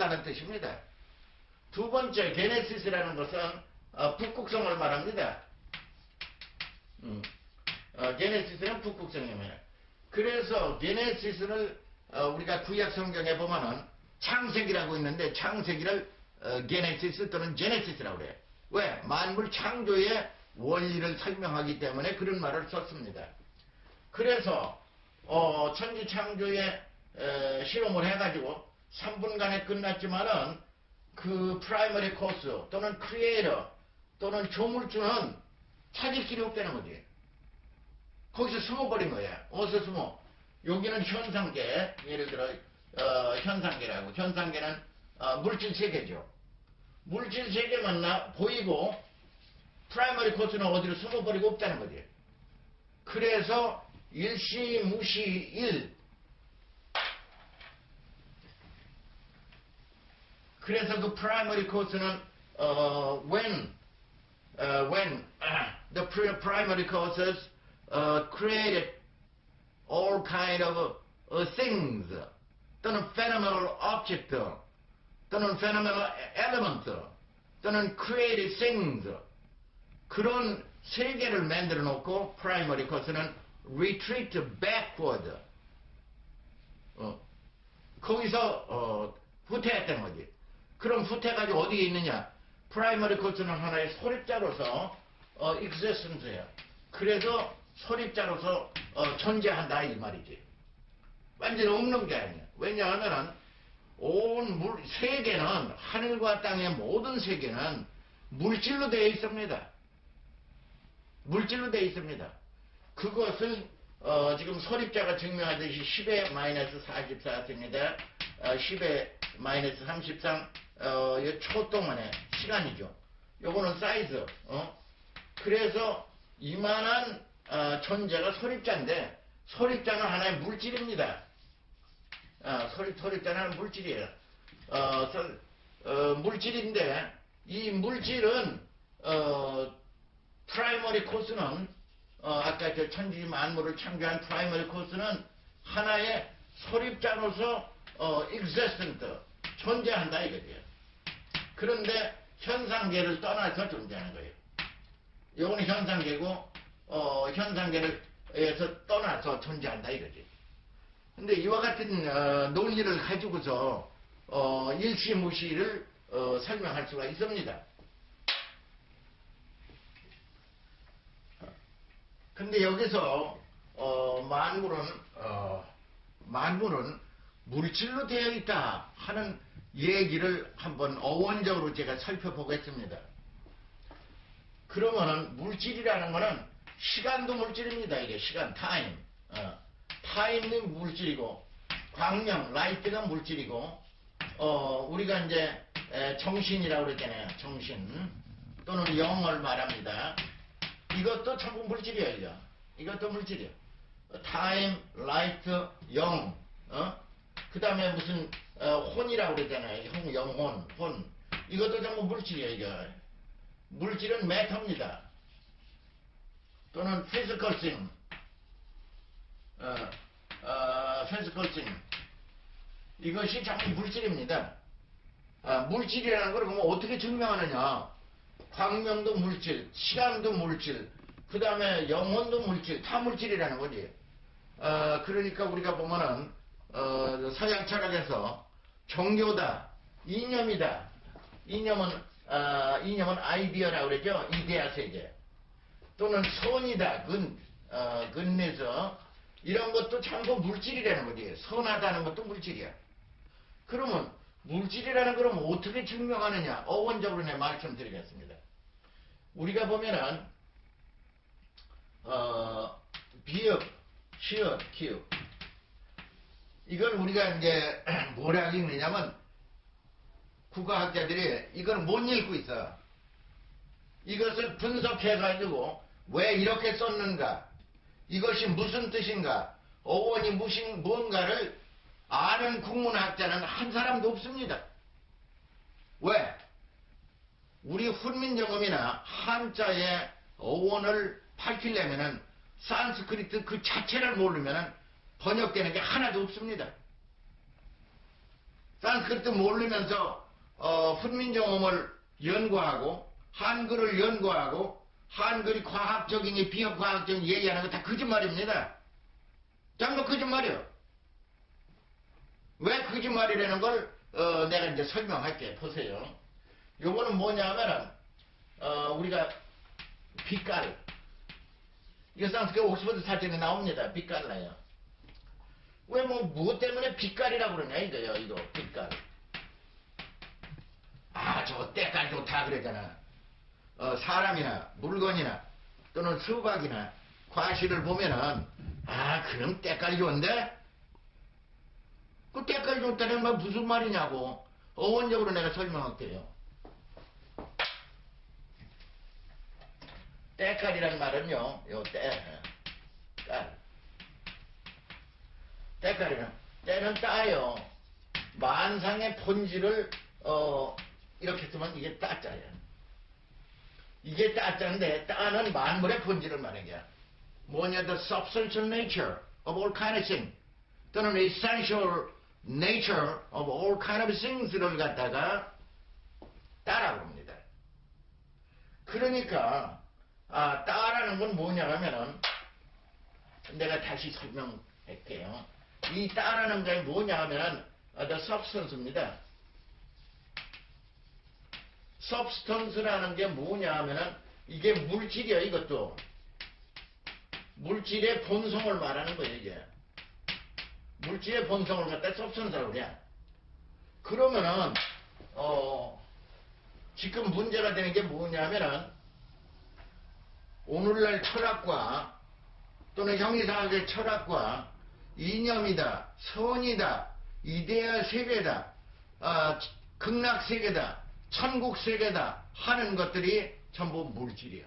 한다는 뜻입니다. 두 번째 게네시스라는 것은 어, 북극성을 말합니다. 음, 어, 게네시스는 북극성입니다. 그래서 게네시스를 어, 우리가 구약 성경에 보면은 창세기라고 있는데 창세기를 어, 게네시스 또는 제네시스라고 그래요. 왜? 만물 창조의 원리를 설명하기 때문에 그런 말을 썼습니다. 그래서 어, 천지 창조의 에, 실험을 해가지고 3분간에 끝났지만은 그 프라이머리 코스 또는 크리에이터 또는 조물주는 찾을 길이 없다는 거지. 거기서 숨어버린 거야. 어디서 숨어? 여기는 현상계, 예를 들어 어, 현상계라고. 현상계는 어, 물질 세계죠. 물질 세계만 나 보이고 프라이머리 코스는 어디로 숨어버리고 없다는 거지. 그래서 일시무시일 그래서 그 primary course는 어, when uh, when the pri- primary courses uh, created all kind of uh, things 또는 phenomenal object 또는 phenomenal element 또는 created things 그런 세계를 만들어 놓고 primary course는 retreat backward 어, 거기서 어, 후퇴했다는 거지. 그럼 후퇴가지고 어디에 있느냐? 프라이머리 코스는 하나의 소립자로서 어, existence야. 그래서 소립자로서 어, 존재한다 이 말이지. 완전히 없는 게 아니야. 왜냐하면은 온 물, 세계는 하늘과 땅의 모든 세계는 물질로 되어 있습니다. 물질로 되어 있습니다. 그것을 어, 지금 소립자가 증명하듯이 10의 마이너스 44입니다. 어, 10의 마이너스 33 어, 이 초동안의 시간이죠. 요거는 사이즈. 어? 그래서 이만한 어, 존재가 소립자인데 소립자는 하나의 물질입니다. 아, 소립, 소립자는 하나의 물질이에요. 어, 소- 어, 물질인데 이 물질은 어, 프라이머리 코스는 어, 아까 저 천지 만물을 창조한 프라이머리 코스는 하나의 소립자로서 어, existent 존재한다 이거죠. 그런데 현상계를 떠나서 존재하는 거예요. 요거는 현상계고 어, 현상계를 에서 떠나서 존재한다 이거지. 근데 이와 같은 어, 논리를 가지고서 어, 일시무시를 어, 설명할 수가 있습니다. 근데 여기서 어, 만물은 어, 만물은 물질로 되어 있다 하는 얘기를 한번 어원적으로 제가 살펴보겠습니다. 그러면은 물질이라는 거는 시간도 물질입니다. 이게 시간 타임. 어, 타임도 물질이고 광명 라이트가 물질이고 어, 우리가 이제 에, 정신이라고 그랬잖아요. 정신 또는 영을 말합니다. 이것도 전부 물질이에요. 이것도 물질이에요. 타임, 라이트, 영, 어? 그 다음에 무슨 어, 혼이라고 그러잖아요. 형, 영혼, 혼. 이것도 전부 물질이에요. 이거. 물질은 메터입니다. 또는 thing. 어, 어, thing. 이것이 전부 물질입니다. 아, 물질이라는 걸 그러면 어떻게 증명하느냐? 광명도 물질, 시간도 물질, 그 다음에 영혼도 물질, 다 물질이라는 거지. 어, 그러니까 우리가 보면은, 어, 서양 철학에서 종교다, 이념이다. 이념은, 어, 이념은 아이디어라고 그러죠. 이데아 세계. 또는 선이다, 근, 어, 근내서 이런 것도 전부 물질이라는 거지. 선하다는 것도 물질이야. 그러면 물질이라는 걸 어떻게 증명하느냐? 어원적으로 내 말씀드리겠습니다. 우리가 보면은 어, 비읍, 시읍, 키읍 이걸 우리가 이제 뭐라고 읽느냐면 국어학자들이 이걸 못 읽고 있어. 이것을 분석해가지고 왜 이렇게 썼는가? 이것이 무슨 뜻인가? 어원이 무슨 뭔가를 아는 국문학자는 한 사람도 없습니다. 왜? 우리 훈민정음이나 한자의 어원을 밝히려면은 산스크리트 그 자체를 모르면은 번역되는 게 하나도 없습니다. 산스크리트 모르면서 어, 훈민정음을 연구하고 한글을 연구하고 한글이 과학적이니 비과학적인 얘기하는 거 다 거짓말입니다. 전부 거짓말이요. 왜 거짓말이라는 걸 어, 내가 이제 설명할게. 보세요. 요거는 뭐냐면은 어, 우리가 빛깔 이거 산스크리트 옥스퍼드 사전에 나옵니다. 빛깔나요. 왜 뭐 무엇 때문에 빛깔이라고 그러냐 이거요. 이거 빛깔. 아, 저 때깔 좋다 그러잖아. 어, 사람이나 물건이나 또는 수박이나 과실을 보면은 아, 그럼 때깔 좋은데? 그 때깔 좋다는 말 무슨 말이냐고 어원적으로 내가 설명할게요. 때깔이란 말은요, 요 때, 깔. 때깔이는, 때는 따요. 만상의 본질을, 어, 이렇게 쓰면 이게 따자예요. 이게 따자인데, 따는 만물의 본질을 말하는 게 뭐냐, the substantial nature of all kind of thing. 또는 essential nature of all kind of things를 갖다가 따라고 합니다. 그러니까, 아, 따라는 건 뭐냐면은, 내가 다시 설명할게요. 이 따라는 게 뭐냐면은, 아, the substance입니다. substance라는 게 뭐냐면은, 이게 물질이야, 이것도. 물질의 본성을 말하는 거예요, 이게. 물질의 본성을 갖다 substance라고 그래. 그러면은, 어, 지금 문제가 되는 게 뭐냐면은, 오늘날 철학과 또는 형이상학의 철학과 이념이다, 선이다, 이데아 세계다, 아, 극락 세계다, 천국 세계다 하는 것들이 전부 물질이야.